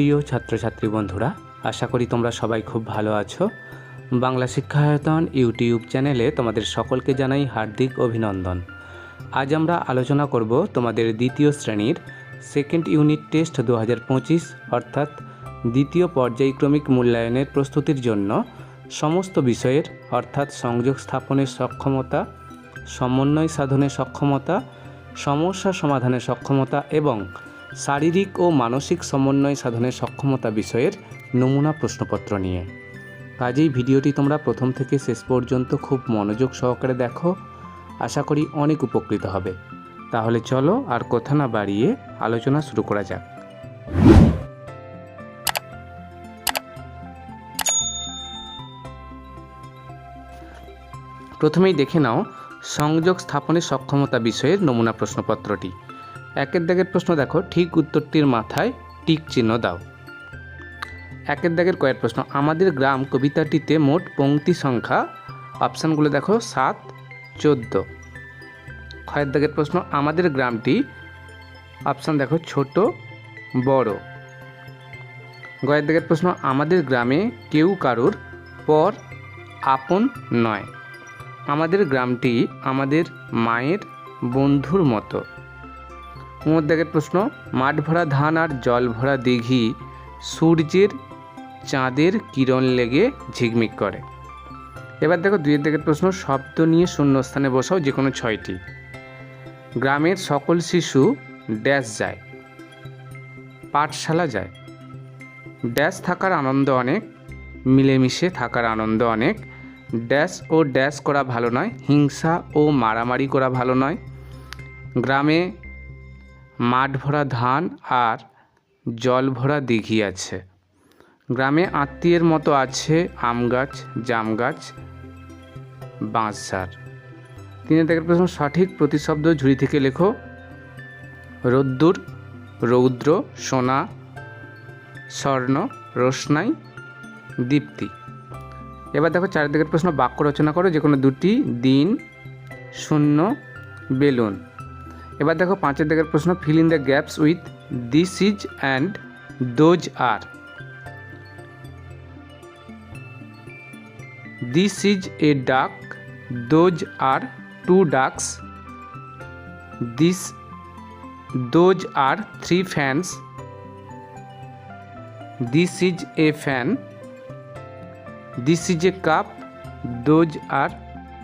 প্রিয় ছাত্রছাত্রী বন্ধুরা, আশা করি তোমরা সবাই খুব ভালো আছো। বাংলা শিক্ষায়তন ইউটিউব চ্যানেলে তোমাদের সকলকে জানাই হার্দিক অভিনন্দন। আজ আমরা আলোচনা করব তোমাদের দ্বিতীয় শ্রেণির সেকেন্ড ইউনিট টেস্ট দু হাজার পঁচিশ, অর্থাৎ দ্বিতীয় পর্যায়ক্রমিক মূল্যায়নের প্রস্তুতির জন্য সমস্ত বিষয়ের, অর্থাৎ সংযোগ স্থাপনের সক্ষমতা, সমন্বয় সাধনের সক্ষমতা, সমস্যা সমাধানের সক্ষমতা এবং শারীরিক ও মানসিক সমন্বয় সাধনের সক্ষমতা বিষয়ের নমুনা প্রশ্নপত্র নিয়ে। কাজেই ভিডিওটি তোমরা প্রথম থেকে শেষ পর্যন্ত খুব মনোযোগ সহকারে দেখো। আশা করি অনেক উপকৃত হবে। তাহলে চলো আর কথা না বাড়িয়ে আলোচনা শুরু করা যাক। প্রথমেই দেখে নাও সংযোগ স্থাপনের সক্ষমতা বিষয়ের নমুনা প্রশ্নপত্রটি। একের দাগের প্রশ্ন দেখো, ঠিক উত্তরটির মাথায় টিক চিহ্ন দাও। একের দাগের কয়েক প্রশ্ন, আমাদের গ্রাম কবিতাটিতে মোট পংক্তি সংখ্যা, অপশানগুলো দেখো, সাত, চোদ্দ। ক্ষয়ের দাগের প্রশ্ন, আমাদের গ্রামটি, অপশান দেখো, ছোট, বড়। গয়ের দাগের প্রশ্ন, আমাদের গ্রামে কেউ কারুর পর আপন নয়। আমাদের গ্রামটি আমাদের মায়ের বন্ধুর মতো। দাগের প্রশ্ন, মাঠ ভরা ধান আর জল ভরা দিঘি, সূর্যের চাঁদের কিরণ লেগে ঝিকমিক করে। এবার দেখো দুইয়ের দিকের প্রশ্ন, শব্দ নিয়ে শূন্যস্থানে বসাও যে কোনো ছয়টি। গ্রামের সকল শিশু ড্যাশ যায়, পাঠশালা যায়। ড্যাশ থাকার আনন্দ অনেক, মিলেমিশে থাকার আনন্দ অনেক। ড্যাশ ও ড্যাশ করা ভালো নয়, হিংসা ও মারামারি করা ভালো নয়। গ্রামে মাঠ ভরা ধান আর জল ভরা দিঘি আছে। গ্রামে আত্মীয়ের মতো আছে আম গাছ, জাম গাছ বাঁশঝাড় তিনি দেখের প্রশ্ন, সঠিক প্রতিশব্দ ঝুড়ি থেকে লেখো। রোদ্দুর, রৌদ্র, সোনা, স্বর্ণ, রোশনাই, দীপ্তি। এবার দেখো চারিদিকের প্রশ্ন, বাক্য রচনা করো যে কোনো দুটি, দিন, শূন্য, বেলুন। এবার দেখো পাঁচের দিকের প্রশ্ন fill in the gaps with this is and those are this is a duck those are two ducks this those are three fans this is a fan this is a cup those are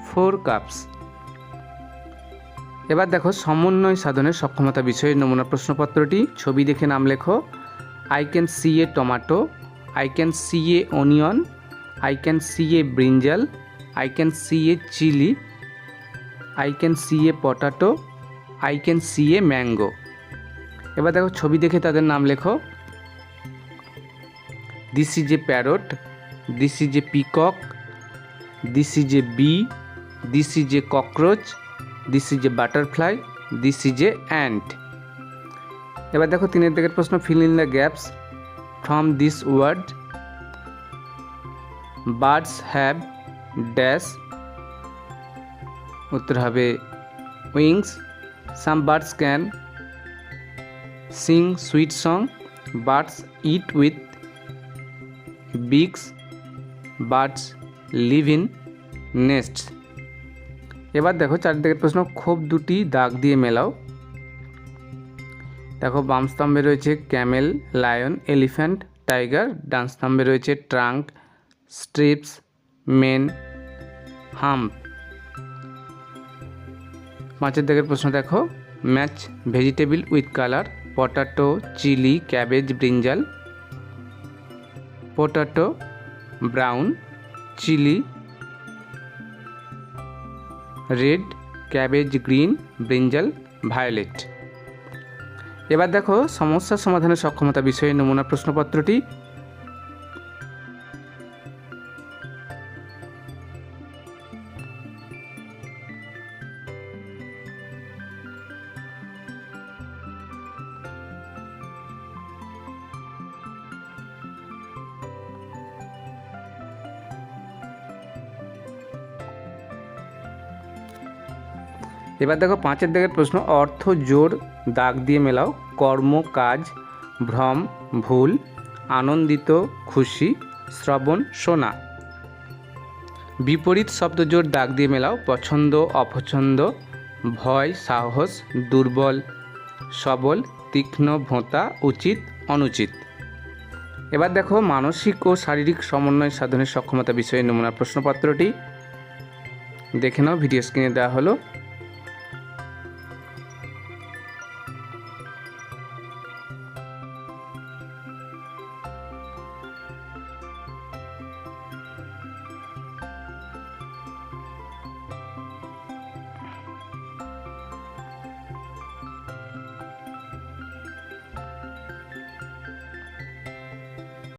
four cups এবার দেখো সমন্বয় সাধনের সক্ষমতা বিষয়ে নমুনা প্রশ্নপত্রটি। ছবি দেখে নাম লেখো। I can see a tomato I can see a onion I can see a brinjal I can see a chilli I can see a potato I can see a mango এবার দেখো ছবি দেখে তাদের নাম লেখো। This is a parrot this is a peacock this is a bee this is a cockroach this is a butterfly this is a ant এবার দেখো তিনের দিকের প্রশ্ন fill in the gaps from this word birds have dash উত্তর হবে wings some birds can sing sweet song birds eat with beaks birds live in nest এবার দেখো চারদিকের প্রশ্ন খুব দুটি দাগ দিয়ে মেলাও। দেখো বাম স্তম্ভে রয়েছে ক্যামেল, লায়ন, এলিফ্যান্ট, টাইগার। ডান স্তম্ভে রয়েছে ট্রাঙ্ক, স্ট্রিপস, মেন, হাম্প। পাঁচের দিকের প্রশ্ন দেখো, match vegetable with colour, potato, chilli, cabbage, brinjal, potato, brown, chilli red cabbage green brinjal violet. এবার দেখো সমস্যা সমাধানের সক্ষমতা বিষয়ে নমুনা প্রশ্নপত্রটি এবার দেখো পাঁচের দিকের প্রশ্ন, অর্থ, জোর, দাগ দিয়ে মেলাও, কর্ম, কাজ, ভ্রম, ভুল, আনন্দিত, খুশি, শ্রবণ, শোনা। বিপরীত শব্দ, জোর, দাগ দিয়ে মেলাও, পছন্দ, অপছন্দ, ভয়, সাহস, দুর্বল, সবল, তীক্ষ্ণ, ভোঁতা, উচিত, অনুচিত। এবার দেখো মানসিক ও শারীরিক সমন্বয় সাধনের সক্ষমতা বিষয়ে নমুনা প্রশ্নপত্রটি। দেখে নাও, ভিডিও স্ক্রিনে দেওয়া হলো।